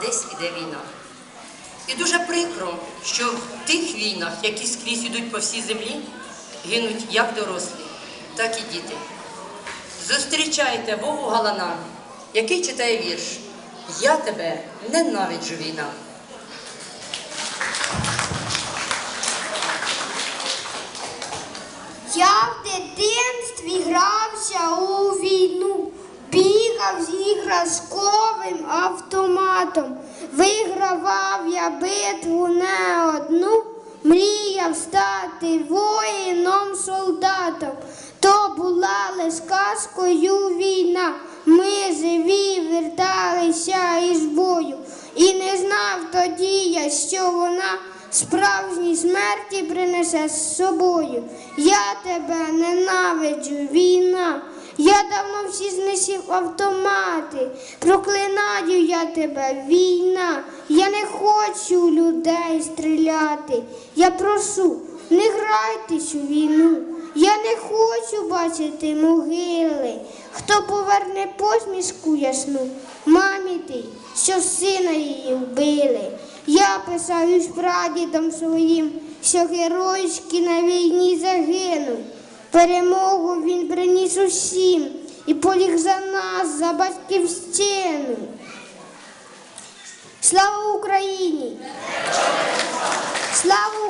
десь іде війна. І дуже прикро, що в тих війнах, які скрізь ідуть по всій землі, гинуть як дорослі, так і діти. Зустрічайте Вову Галана, який читає вірш Я тебе ненавиджу війна. Я в дитинстві грався у війну, іграшковим автоматом, вигравав я битву не одну, мріяв стати воїном солдатом. То була лиш казкою війна. Ми живі верталися із бою, і не знав тоді я, що вона справжній смерті принесе з собою. Я тебе ненавиджу, війна. Я давно всі знесів автомати. Проклинаю я тебе, війна. Я не хочу людей стріляти. Я прошу, не грайтесь у війну. Я не хочу бачити могили. Хто поверне посмішку ясну, мамі ти, що сина її вбили. Я писаюсь прадідам своїм, що геройськи на війні загинув. Перемогу він приніс усім і поліг за нас, за батьківщину. Слава Україні! Слава